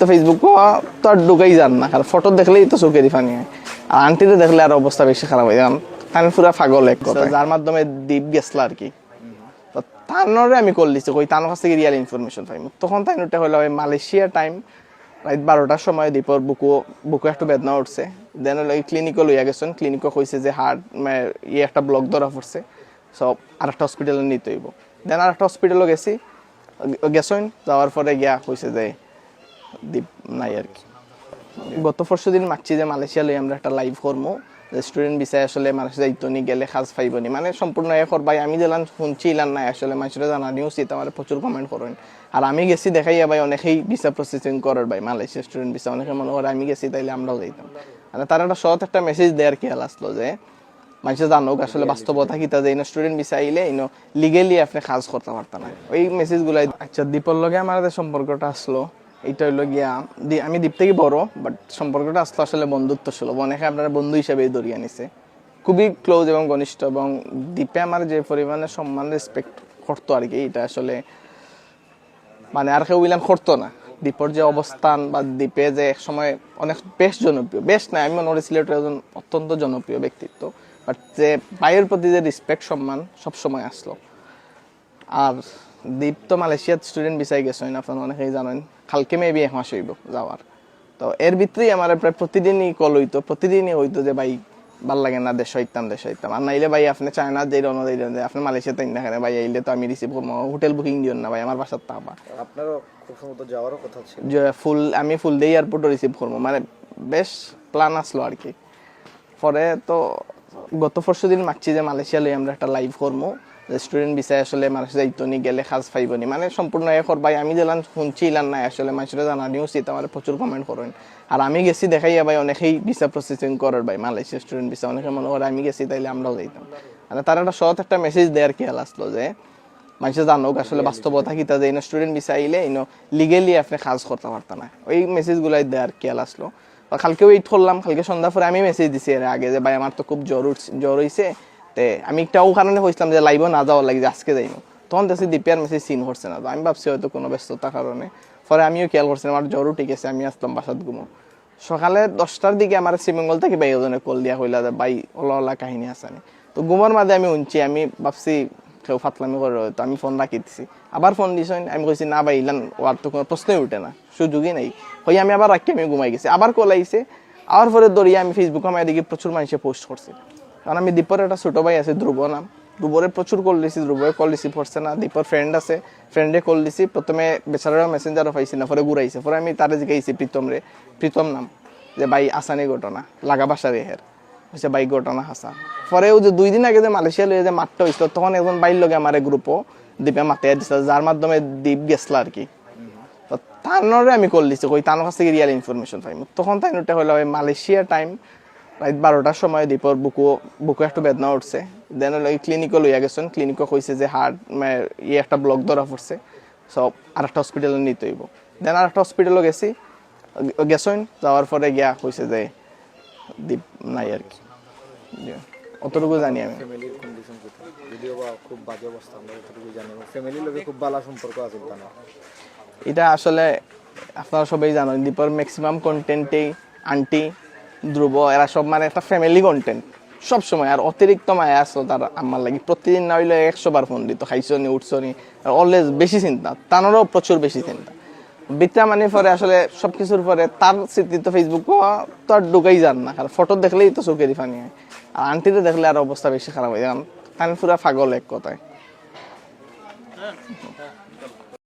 তো ফেসবুক তো আর ঢুকাই যান না। কারণ ফটো দেখলেই তো চোখেরই ফানি হয়। আর আন্টিতে দেখলে আর অবস্থা বেশি খারাপ হয়। কারণ তার পুরা পাগল এক কথা যার মাধ্যমে দ্বীপ গেছলা আর কি। তো তানরে আমি কল দিছি কই তানোর কাছ থেকে রিয়েল ইনফরমেশন পাই। তখন তাই নোটা হলো মালয়েশিয়া টাইম রাত বারোটার সময় দীপর বুকু বুকু একটু বেদনা উঠছে। দেন হলো ক্লিনিকও লইয়া গেছেন। ক্লিনিকও কইছে যে হার্ট ইয়ে একটা ব্লক ধরা পড়ছে। সব আর একটা হসপিটালে নিতে হইব। দেন আর একটা হসপিটালও গেছি। গেছেন যাওয়ার পরে গিয়া কইছে যে দ্বীপ নাই আর কি। গত পরশু দিন মাগছি যে মালয়েশিয়া লই আমরা একটা লাইভ করব রেস্টুরেন্ট বিষয়ে আসলে মানুষ যাইতো নি, গেলে খাজ পাইবনি মানে সম্পূর্ণ এ করবাই আমি দিলাম শুনছি, ইলান নাই আসলে। মানুষের জানানিও উচিত আমার প্রচুর কমেন্ট করেন আর আমি গেছি দেখাই ভাই, অনেকেই ভিসা প্রসেসিং করার ভাই মালয়েশিয়া স্টুডেন্ট ভিসা অনেকে মনে করে আমি গেছি তাইলে আমরাও যাইতাম। মানে তার একটা সৎ একটা মেসেজ দেওয়ার কি আসলো যে মানুষের জানুক, আসলে বাস্তবতা কিতা যে, ইনো স্টুডেন্ট ভিসা আইলে ইনো লিগেলি আপনি কাজ করতে পারতেন না ওই মেসেজগুলাই আচ্ছা দীপর লগে আমার সম্পর্কটা আসলো এইটা হইল গিয়া আমি দ্বীপ থেকে বড় বাট সম্পর্কটা আসলে আসলে বন্ধুত্ব সুলভ অনেকে আপনারা বন্ধু হিসাবে ধরিয়ে নিছে খুবই ক্লোজ এবং ঘনিষ্ঠ এবং দ্বীপে আমার যে পরিমাণে সম্মান রেসপেক্ট করতো আর কি, এটা আসলে মানে আর কেউ ইলান করতো না। দ্বীপের যে অবস্থান বা দ্বীপে যে এক সময় অনেক বেশ জনপ্রিয়, বেশ না, আমি মনে করি সিলেটের একজন অত্যন্ত জনপ্রিয় ব্যক্তিত্ব বাট যে ভাইয়ের প্রতি যে রেসপেক্ট সম্মান সব সময় আসলো। আর দ্বীপ তো মালয়েশিয়ার স্টুডেন্ট বিষয় গেছেন আপনারা অনেকেই জানেন। কালকে মেবি এক মাস হইব যাওয়ার তো এর ভিতরেই আমার প্রায় প্রতিদিনই কল হইতো প্রতিদিনই হইতো যে ভাই ভালো লাগে না দেশ হইতাম দেশ হইতাম। আর নাইলে ভাই আপনি চায়না যে রওনা দিলেন যে আপনি মালয়েশিয়াতে না কেন ভাই আইলে তো আমি রিসিভ করব হোটেল বুকিং দিও না ভাই আমার বাসার তাপা। আপনারও খুব সম্ভবত যাওয়ারও কথা ছিল। যে ফুল আমি ফুল দিয়ে এয়ারপোর্টও রিসিভ করব মানে বেশ প্ল্যান আসলো আর কি পরে তো গত পরশু দিন মাগছি যে মালয়েশিয়া লই আমরা একটা লাইভ করব রেস্টুরেন্ট বিষয়ে আসলে মানুষ যাইতো নি, গেলে খাজ পাইবনি মানে সম্পূর্ণ এ করবাই আমি দিলাম শুনছি ইলান নাই। আসলে মানুষের জানানি উচিত আমার প্রচুর কমেন্ট করেন। আর আমি গেছি দেখাই ভাই, অনেকেই ভিসা প্রসেসিং করার ভাই, মালয়েশিয়া স্টুডেন্ট ভিসা অনেকে মনে করে আমি গেছি, তাইলে আমরাও যাইতাম। মানে তার একটা সৎ একটা মেসেজ দেওয়ার কি আসলো যে মানুষের জানুক আসলে বাস্তবতা কিতা যে, ইনো স্টুডেন্ট ভিসা আইলে ইনো লিগেলি আপনি কাজ করতে পারতেন না। ওই মেসেজগুলাই দেওয়ার খেয়াল আসলো। কালকে ওয়েট করলাম, কালকে সন্ধ্যা পরে আমি মেসেজ দিছি এর আগে যে, ভাই, আমার তো খুব জ্বর জ্বর হইছে। তে, আমি একটা ও কারণে কইছিলাম যে লাইভও না, যাওয়ার লাগে আজকে যাইনো তখন দেখছি দিপিয়ার মেসেজ সিন করছে না, তো আমি ভাবছি হয়তো কোনো ব্যস্ততার কারণে। পরে আমিও খেয়াল করছি আমার জ্বরও ঠিক আছে আমি আসলাম বাসাত ঘুমো। সকালে দশটার দিকে আমার শ্রীমঙ্গল থেকে ভাই ওজনে কল দিয়া হইলা যে, ভাই, ওলা ওলা কাহিনী আসানি তো ঘুমার মাঝে আমি উনছি আমি ভাবছি কেউ ফাতলামি করে হয়তো আমি ফোন রাখি দিছি। আবার ফোন দিছেন আমি কইছি, না ভাই, ইলান ওর তো কোনো প্রশ্নই উঠে না, সুযোগই নাই। হই আমি আবার রাখি, আমি ঘুমাই গেছি। আবার কল আইছে, আবার পরে দড়িয়ে আমি ফেসবুকে আমার এদিকে প্রচুর মানুষে পোস্ট করছে। কারণ আমি দীপর একটা ছোট ভাই আছে ধ্রুব নাম। ধ্রুবরে প্রচুর কল দিছি ধ্রুবরে কল রিসিভ করছে না দীপর ফ্রেন্ড আছে। ফ্রেন্ডে কল দিছি প্রথমে বেচারা মেসেঞ্জারও পাইছি না পরে ঘুরাইছে পরে আমি তারে জিগাইছি প্রীতম রে প্রীতম নাম, যে ভাই আসানি ঘটনা? লাগা বাসা রেহের হচ্ছে বাইক ঘটনা হাসা পরে ও যে দুই দিন আগে যে মালয়েশিয়া লয়ে যে মাঠটা হয়েছিল তখন একজন বাইর লগে আমার গ্রুপও দ্বীপে মাতে দিছিল যার মাধ্যমে দ্বীপ গেছিল আর কি। তো তানরে আমি কল দিছি কই তানোর কাছ থেকে রিয়েল ইনফরমেশন পাই। তখন তাই নোটা হলো মালয়েশিয়া টাইম রাত বারোটার সময় দীপর বুকু বুকু একটু বেদনা উঠছে। দেন হলো ক্লিনিকও লইয়া গেছেন ক্লিনিকও কইছে যে হার্ট ইয়ে একটা ব্লক ধরা পড়ছে। সব আর একটা হসপিটালে নিতে হইব। দেন আর একটা হসপিটালও গেছি গেছেন যাওয়ার পরে গিয়া কইছে যে দীপ নাই আর কি। অতটুকু জানি আমি। ফ্যামিলির কন্ডিশন যদিও বা খুব বাজে অবস্থা আমরা যতটুকু জানি ফ্যামিলির লোকে খুব ভালো সম্পর্ক আছে এটা আসলে আপনারা সবাই জানেন দীপর ম্যাক্সিমাম কন্টেন্টেই আন্টি ধ্রুব, এরা সব মানে একটা ফ্যামিলি কন্টেন্ট সব সময় আর অতিরিক্ত মায়া আসলো তার আমার লাগি। প্রতিদিন না হইলে একশো বার ফোন দিত, খাইছো নি, উঠছো নি। অলওয়েজ বেশি চিন্তা, তানোরও প্রচুর বেশি চিন্তা। বিদ্যা মানে পরে আসলে সবকিছুর পরে তার স্মৃতি তো ফেসবুক তো আর ঢুকাই যান না। কারণ ফটো দেখলেই তো চোখেরই ফানি হয়। আর আন্টিতে দেখলে আর অবস্থা বেশি খারাপ হয়। কারণ তার পুরা পাগল এক কথায়।